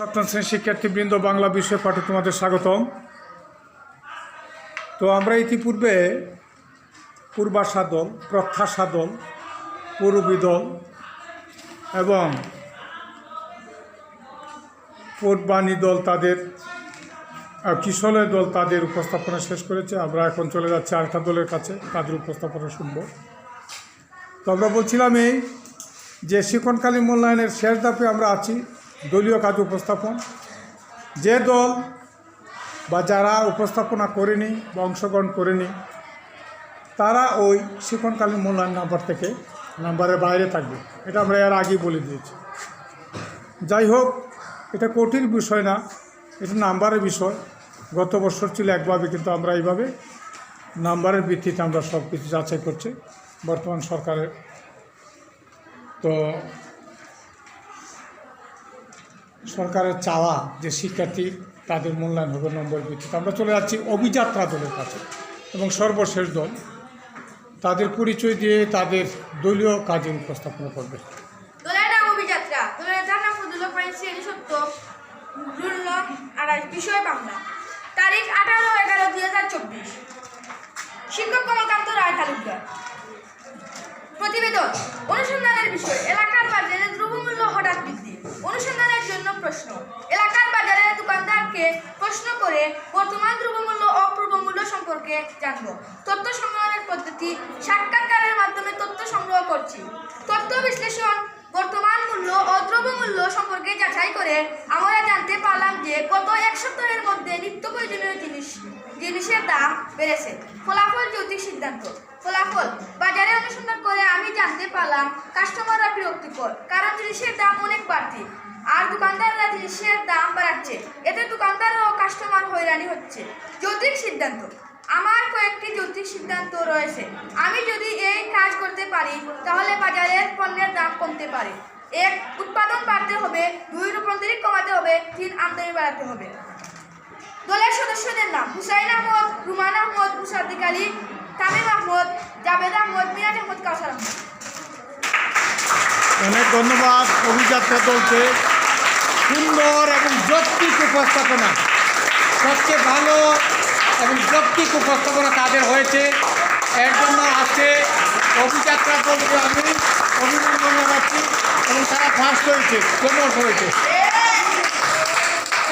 সপ্তম শ্রেণির শিক্ষার্থীবৃন্দ বাংলা বিষয় পাঠে তোমাদের স্বাগতম। তো আমরা ইতিপূর্বে পূর্বাশা দল প্রত্যাশা দল পূর্বী দল এবং পূর্বাণী দল তাদের আহ, কিশলয় দল তাদের উপস্থাপনা শেষ করেছে। আমরা এখন চলে যাচ্ছি আরেকটা দলের কাছে তাদের উপস্থাপনা শুনব। তো আমরা বলছিলাম এই যে শিক্ষণকালীন মূল্যায়নের শেষ ধাপে আমরা আছি। দলীয় কাজ উপস্থাপন। যে দল বা যারা উপস্থাপনা করেনি বা অংশগ্রহণ করেনি, তারা ওই শিক্ষণকালীন মূল্যায়ন নাম্বার থেকে নাম্বারের বাইরে থাকবে। এটা আমরা এর আগেই বলে দিয়েছি। যাই হোক, এটা কঠিন বিষয় না, এটা নাম্বারের বিষয়। গত বছর ছিল একভাবে, কিন্তু আমরা এইভাবে নাম্বারের ভিত্তিতে আমরা সব কিছু যাচাই করছি। বর্তমান সরকারের তো সরকারের চাওয়া যে শিক্ষার্থী তাদের মূল্যায়ন হবে নম্বর ভিত্তিতে। আমরা চলে যাচ্ছি অভিযাত্রা দলের কাছে এবং সর্বশেষ দল। তাদের পরিচয় দিয়ে তাদের দলীয় কাজে উপস্থাপনা করবে। বিষয় বাংলা। তারিখ আঠারো এগারো দুই হাজার চব্বিশ। রায় প্রতিবেদন, অনুসন্ধানের বিষয়, এলাকার বাজারে দ্রব্যমূল্য হঠাৎ বৃদ্ধি বর্তমান দ্রব্যমূল্য ও সম্পর্কে জানব। তথ্য সংগ্রহের পদ্ধতি সাক্ষাৎকারের মাধ্যমে তথ্য সংগ্রহ করছি। তথ্য বিশ্লেষণ, বর্তমান মূল্য ও দ্রব্যমূল্য সম্পর্কে যাচাই করে আমরা জানতে পারলাম যে গত এক সপ্তাহের মধ্যে নিত্য প্রয়োজনীয় জিনিস, জিনিসের দাম বেড়েছে। ফলাফল যৌতিক সিদ্ধান্ত। ফলাফল, বাজারে অনুসন্ধান করে আমি জানতে পারলাম কাস্টমাররা বিরক্তিকর, কারণ জিনিসের দাম অনেক বাড়তি। আর দোকানদাররা জিনিসের দাম বাড়াচ্ছে, এতে দোকানদার ও কাস্টমার হয়রানি হচ্ছে। যৌতিক সিদ্ধান্ত। আমার কয়েকটি যৌতিক সিদ্ধান্ত রয়েছে। আমি যদি এই কাজ করতে পারি, তাহলে বাজারের পণ্যের দাম কমতে পারে। এক, উৎপাদন বাড়তে হবে। দুই, রূপান্তরিক কমাতে হবে। তিন, আমদানি বাড়াতে হবে। দলের সদস্যদের নাম। হুসাইন আহমদ, রুমান আহমদ, মুসাদ্দিক আলী, তামিম আহমদ, জাভেদ আহমদ, মিরাজ আহমদ, কাউসার আহমদ। অনেক ধন্যবাদ অভিযাত্রা দলকে সুন্দর এবং যৌক্তিক উপস্থাপনা। সবচেয়ে ভালো এবং যৌক্তিক উপস্থাপনা তাদের হয়েছে। এর জন্য আজকে অভিযাত্রা করবে আমি। অভিনন্দন জানাচ্ছি এবং তারা ফার্স্ট হয়েছে প্রমোট হয়েছে।